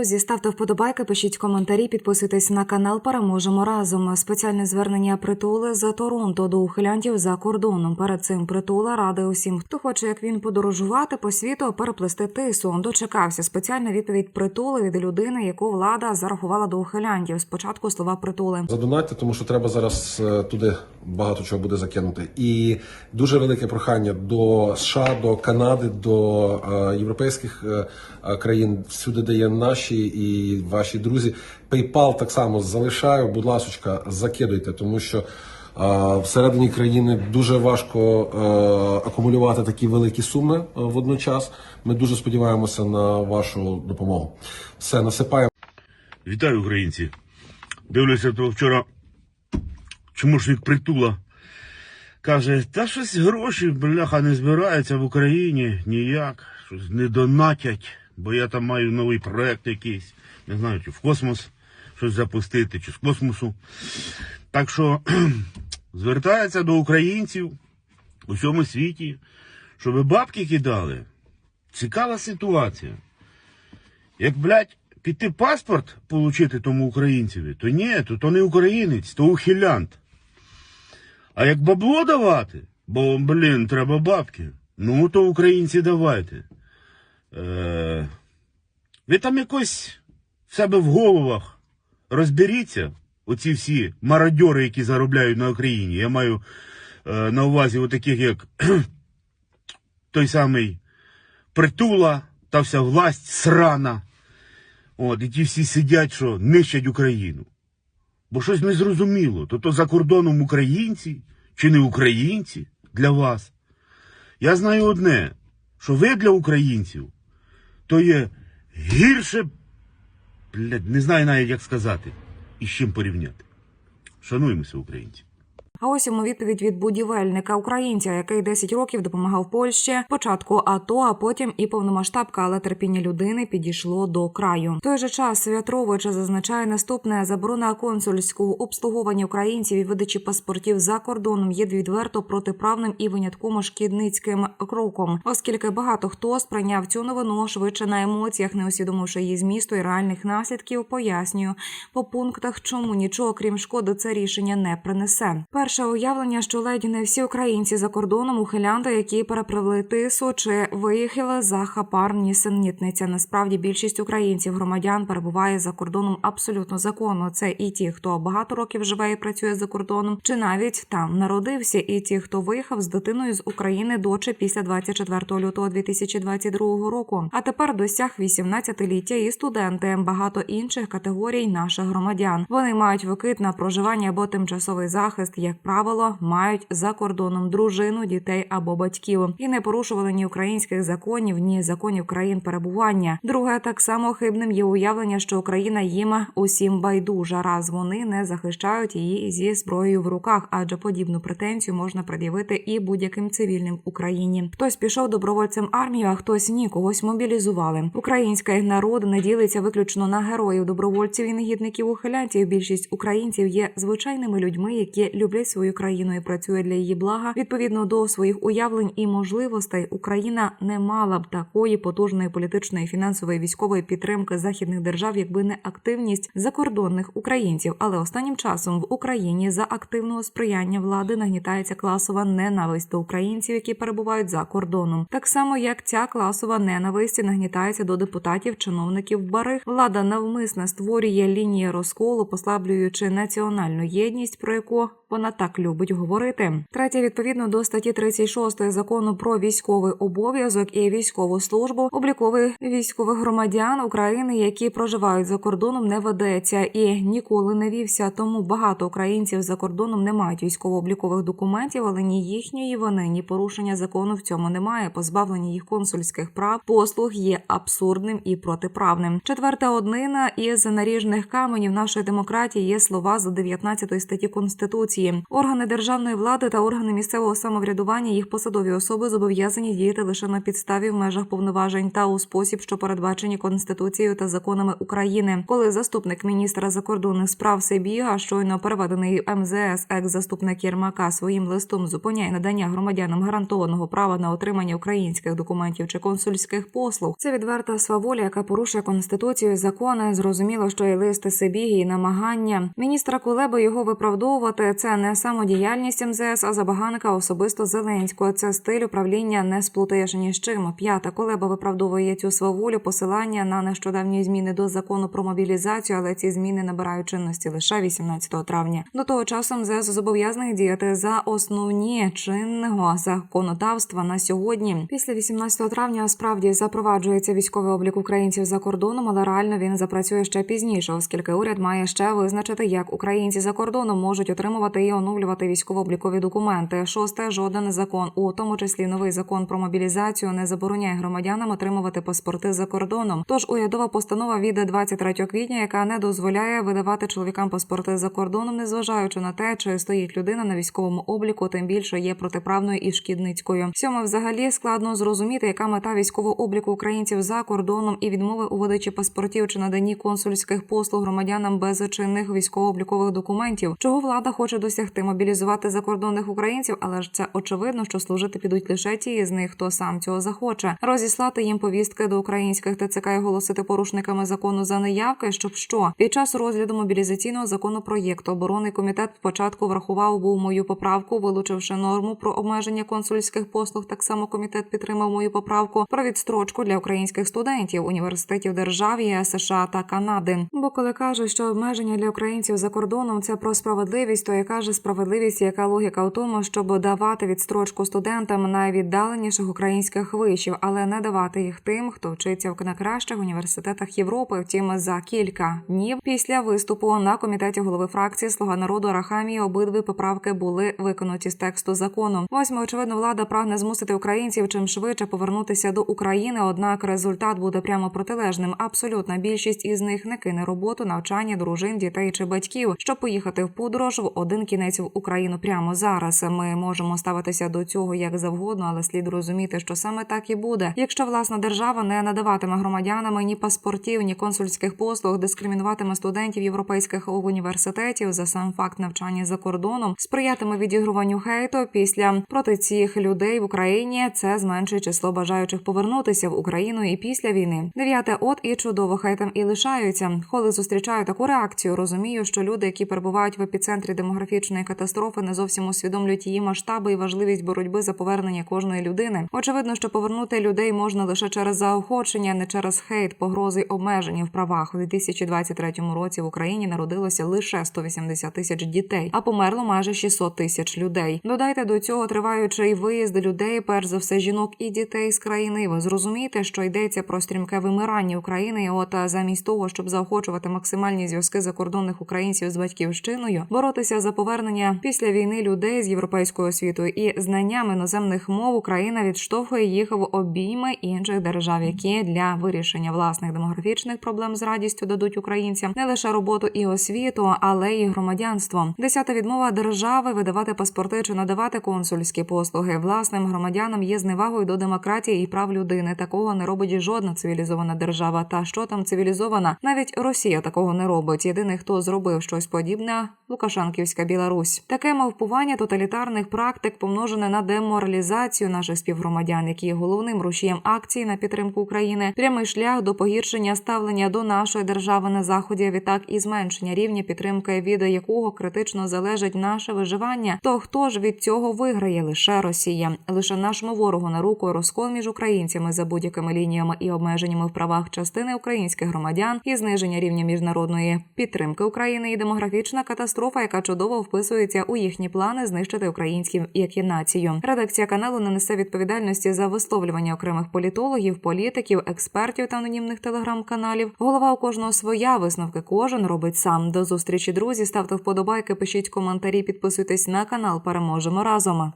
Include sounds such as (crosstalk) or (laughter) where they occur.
Друзі, ставте вподобайки, пишіть коментарі, підписуйтесь на канал. Переможемо разом. Спеціальне звернення притули з Торонто до ухилянтів за кордоном. Перед цим притула радить усім, хто хоче, як він подорожувати по світу, переплести тису. Дочекався спеціальна відповідь притули від людини, яку влада зарахувала до ухилянтів. Спочатку слова притули. Задонатьте, тому що треба зараз е, туди багато чого буде закинути. І дуже велике прохання до США, до Канади, до е, європейських е, країн, всюди, де є наші і ваші друзі. PayPal так само залишаю. Будь ласочка, закидуйте, тому що. Всередині країни дуже важко е, акумулювати такі великі суми е, водночас. Ми дуже сподіваємося на вашу допомогу. Все насипаємо. Вітаю, українці. Дивлюся, то вчора чомушник притула. Каже, та щось гроші, бляха, не збираються в Україні ніяк. Щось не донатять, бо я там маю новий проект якийсь. Не знаю, чи в космос щось запустити, чи з космосу. Так що (clears throat) звертається до українців у всьому світі, щоб бабки кидали. Цікава ситуація. Як, блядь, піти паспорт получити тому українцеві, то ні, то, то не українець, то ухилянт. А як бабло давати, бо, блін, треба бабки, ну то українці давайте. Е, ви там якось в себе в головах розберіться, оці всі мародьори, які заробляють на Україні. Я маю е, на увазі отаких, як (clears throat) той самий притула та вся власть срана. От, і ті всі сидять, що нищать Україну. Бо щось не зрозуміло, то то за кордоном українці чи не українці для вас. Я знаю одне, що ви для українців то є гірше, блядь, не знаю навіть як сказати, і з чим порівняти. Шануємося, українці. А ось йому відповідь від будівельника українця, який 10 років допомагав Польщі. Спочатку АТО, а потім і повномасштабка, але терпіння людини підійшло до краю. В той же час Святрович зазначає наступне: заборона консульського обслуговування українців і видачі паспортів за кордоном є відверто протиправним і винятково шкідницьким кроком, оскільки багато хто сприйняв цю новину швидше на емоціях, не усвідомивши її змісту і реальних наслідків. Пояснюю по пунктах, чому нічого крім шкоди це рішення не принесе. Перше уявлення, що ледь не всі українці за кордоном ухилянти, які перепливли тису чи виїхали за хапар, нісенітниця. Насправді більшість українців громадян перебуває за кордоном абсолютно законно. Це і ті, хто багато років живе і працює за кордоном, чи навіть там народився, і ті, хто виїхав з дитиною з України до чи після 24 лютого 2022 року. А тепер досяг 18-ліття і студенти, багато інших категорій наших громадян. Вони мають викид на проживання або тимчасовий захист, як правило, мають за кордоном дружину, дітей або батьків і не порушували ні українських законів, ні законів країн перебування. Друге, так само хибним є уявлення, що Україна їм усім байдужа, раз вони не захищають її зі зброєю в руках, адже подібну претензію можна пред'явити і будь-яким цивільним в Україні. Хтось пішов добровольцем армію, а хтось ні, когось мобілізували. Український народ не ділиться виключно на героїв, добровольців і негідників ухилянтів. Більшість українців є звичайними людьми, які люблять свою країну і працюють для її блага. Відповідно до своїх уявлень і можливостей, Україна не мала б такої потужної політичної, фінансової, військової підтримки західних держав, якби не активність закордонних українців. Але останнім часом в Україні за активного сприяння влади нагнітається класова ненависть до українців, які перебувають за кордоном. Так само як ця класова ненависть нагнітається до депутатів, чиновників барих. Влада навмисне створює лінії розколу, послаблюючи національну єдність, про яку вона так любить говорити. Третє, відповідно до статті 36 закону про військовий обов'язок і військову службу, обліковий військових громадян України, які проживають за кордоном, не ведеться і ніколи не вівся. Тому багато українців за кордоном не мають військово-облікових документів, але ні їхньої вини, ні порушення закону в цьому немає. Позбавлення їх консульських прав послуг є абсурдним і протиправним. Четверта однина із наріжних каменів нашої демократії є слова за 19 статті конституції. Росії. Органи державної влади та органи місцевого самоврядування їх посадові особи зобов'язані діяти лише на підставі в межах повноважень та у спосіб, що передбачені конституцією та законами України. Коли заступник міністра закордонних справ Сибіга, щойно переведений МЗС, екс-заступник Єрмака своїм листом зупиняє надання громадянам гарантованого права на отримання українських документів чи консульських послуг. Це відверта сваволя, яка порушує конституцію, і закони. Зрозуміло, що і листи Сибіги, і намагання міністра Кулеби його виправдовувати. Це не самодіяльність МЗС, а забаганка особисто Зеленського. Це стиль управління не сплутаєш ні з чим. П'ята Кулеба виправдовує цю сваволю посилання на нещодавні зміни до закону про мобілізацію, але ці зміни набирають чинності лише 18 травня. До того часу МЗС зобов'язаний діяти за основні чинного законодавства на сьогодні. Після 18 травня справді запроваджується військовий облік українців за кордоном, але реально він запрацює ще пізніше, оскільки уряд має ще визначити, як українці за кордоном можуть отримувати і оновлювати військово-облікові документи. Шосте жоден закон, у тому числі новий закон про мобілізацію, не забороняє громадянам отримувати паспорти за кордоном. Тож урядова постанова від 23 квітня, яка не дозволяє видавати чоловікам паспорти за кордоном, незважаючи на те, чи стоїть людина на військовому обліку, тим більше є протиправною і шкідницькою. Сьоме взагалі складно зрозуміти, яка мета військового обліку українців за кордоном і відмови у видачі паспортів чи наданні консульських послуг громадянам без чинних військово-облікових документів. Чого влада хоче досягти мобілізувати закордонних українців, але ж це очевидно, що служити підуть лише ті з них, хто сам цього захоче, розіслати їм повістки до українських ТЦК і оголосити порушниками закону за неявки, щоб що під час розгляду мобілізаційного законопроєкту оборонний комітет спочатку врахував був мою поправку, вилучивши норму про обмеження консульських послуг. Так само комітет підтримав мою поправку про відстрочку для українських студентів університетів держав США та Канади. Бо коли кажуть, що обмеження для українців за кордоном це про справедливість, то яка же справедливість, яка логіка у тому, щоб давати відстрочку студентам найвіддаленіших українських вишів, але не давати їх тим, хто вчиться в найкращих університетах Європи. Втім, за кілька днів після виступу на комітеті голови фракції Слуга народу Арахамії обидві поправки були виконуті з тексту закону. Восьме, очевидно, влада прагне змусити українців чим швидше повернутися до України. Однак результат буде прямо протилежним. Абсолютна більшість із них не кине роботу, навчання, дружин, дітей чи батьків, щоб поїхати в подорож в один кінець в Україну прямо зараз. Ми можемо ставитися до цього як завгодно, але слід розуміти, що саме так і буде. Якщо власна держава не надаватиме громадянам ні паспортів, ні консульських послуг, дискримінуватиме студентів європейських університетів за сам факт навчання за кордоном, сприятиме відігруванню хейту після проти цих людей в Україні. Це зменшує число бажаючих повернутися в Україну і після війни. Дев'яте, от і чудово, хай там і лишаються. Коли зустрічаю таку реакцію, розумію, що люди, які перебувають в епіцентрі демографічної катастрофи, не зовсім усвідомлюють її масштаби і важливість боротьби за повернення кожної людини. Очевидно, що повернути людей можна лише через заохочення, не через хейт, погрози й обмеження в правах. У 2023 році в Україні народилося лише 180 тисяч дітей, а померло майже 600 тисяч людей. Додайте до цього триваючий виїзд людей, перш за все, жінок і дітей з країни. Ви зрозумієте, що йдеться про стрімке вимирання України. І От замість того, щоб заохочувати максимальні зв'язки закордонних українців з батьківщиною, боротися за повернення після війни людей з європейською освітою і знанням іноземних мов, Україна відштовхує їх в обійми інших держав, які для вирішення власних демографічних проблем з радістю дадуть українцям не лише роботу і освіту, але й громадянство. Десята відмова держави видавати паспорти чи надавати консульські послуги власним громадянам є зневагою до демократії і прав людини. Такого не робить жодна цивілізована держава. Та що там цивілізована, навіть Росія такого не робить. Єдиний, хто зробив щось подібне, Лукашанківська Білорусь. Таке мавпування тоталітарних практик помножене на деморалізацію наших співгромадян, які є головним рушієм акції на підтримку України, прямий шлях до погіршення ставлення до нашої держави на заході, а відтак і зменшення рівня підтримки, від якого критично залежить наше виживання. То хто ж від цього виграє? Лише Росія, лише нашому ворогу на руку розкол між українцями за будь-якими лініями і обмеженнями в правах частини українських громадян і зниження рівня міжнародної підтримки України і демографічна катастрофа, яка чудово вписується у їхні плани знищити українським як і націю. Редакція каналу не несе відповідальності за висловлювання окремих політологів, політиків, експертів та анонімних телеграм-каналів. Голова у кожного своя висновки кожен робить сам. До зустрічі, друзі. Ставте вподобайки, пишіть коментарі, підписуйтесь на канал. Переможемо разом.